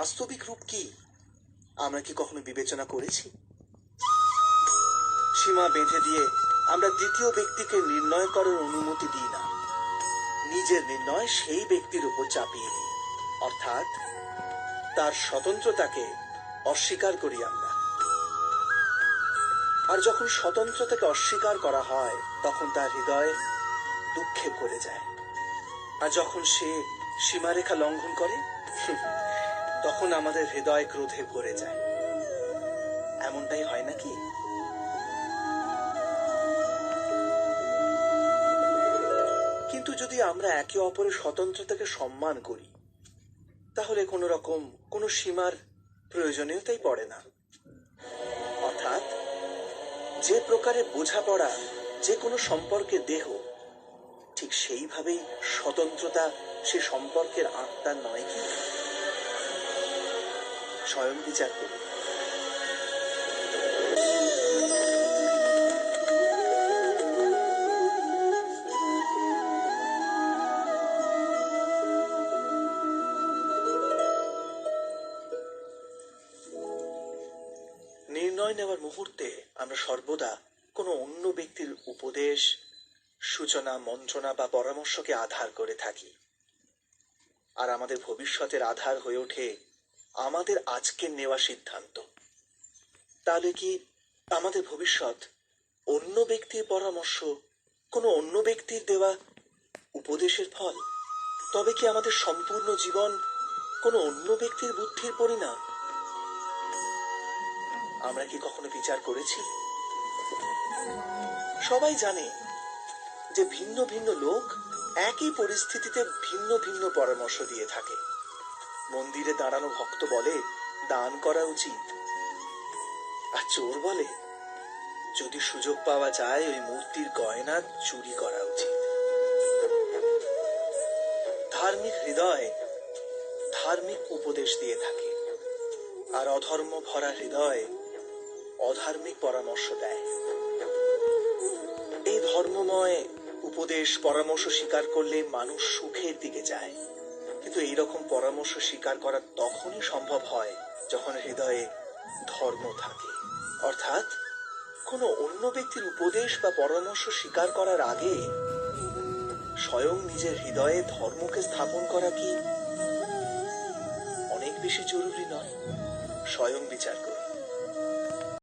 বাস্তবিক রূপ কি? আমরা কি কখনো বিবেচনা করেছি? সীমা বেঁধে দিয়ে আমরা দ্বিতীয় ব্যক্তিকে নির্ণয় করার অনুমতি দিই না। নিজের নির্ণয় সেই ব্যক্তির উপর চাপিয়ে দিই। অর্থাৎ তার স্বতন্ত্রতাকে অস্বীকার করি আমরা। আর যখন স্বতন্ত্রতাকে অস্বীকার করা হয়, তখন তার হৃদয় দুঃখে ভরে যায়। আর যখন সে সীমারেখা লঙ্ঘন করে তখন আমাদের হৃদয় ক্রোধে ভরে যায়। এমনটাই হয় নাকি? কিন্তু যদি আমরা একে অপরের স্বতন্ত্রতাকে সম্মান করি, তাহলে কোনো রকম কোনো সীমার প্রয়োজনীয়তাই পড়ে না। অর্থাৎ, যে প্রকারে বোঝাপড়া, যে কোনো সম্পর্কের দেহ, ঠিক সেইভাবেই স্বতন্ত্রতা সে সম্পর্কের আত্মা নয় কি? স্বয়ং বিচার করুন নির্ণয় নেওয়ার মুহূর্তে আমরা সর্বদা কোনো অন্য ব্যক্তির উপদেশ, সূচনা, মন্ত্রণা বা পরামর্শকে আধার করে থাকি। আর আমাদের ভবিষ্যতের আধার হয়ে ওঠে আমাদের আজকের নেওয়া সিদ্ধান্ত। তাহলে কি আমাদের ভবিষ্যৎ অন্য ব্যক্তির পরামর্শ, কোনো অন্য ব্যক্তির দেওয়া উপদেশের ফল? তবে কি আমাদের সম্পূর্ণ জীবন কোনো অন্য ব্যক্তির বুদ্ধির পরিণাম? আমরা কি কখনো বিচার করেছি? সবাই জানে যে ভিন্ন ভিন্ন লোক একই পরিস্থিতিতে ভিন্ন ভিন্ন পরামর্শ দিয়ে থাকে। মন্দিরে দাঁড়ানো ভক্ত বলে, দান করা উচিত। আর চোর বলে, যদি সুযোগ পাওয়া যায়, ওই মূর্তির গয়না চুরি করা উচিত। ধার্মিক হৃদয় ধার্মিক উপদেশ দিয়ে থাকে, আর অধর্ম ভরা হৃদয় অধার্মিক পরামর্শ দেয়। এই ধর্মময় উপদেশ, পরামর্শ স্বীকার করলে মানুষ সুখের দিকে যায়। কিন্তু এই রকম পরামর্শ স্বীকার করা তখনই সম্ভব হয় যখন হৃদয়ে ধর্ম থাকে। অর্থাৎ কোনো অন্য ব্যক্তির উপদেশ বা পরামর্শ স্বীকার করার আগে স্বয়ং নিজের হৃদয়ে ধর্মকে স্থাপন করা কি? অনেক বেশি জরুরি নয়। স্বয়ং বিচার করুন।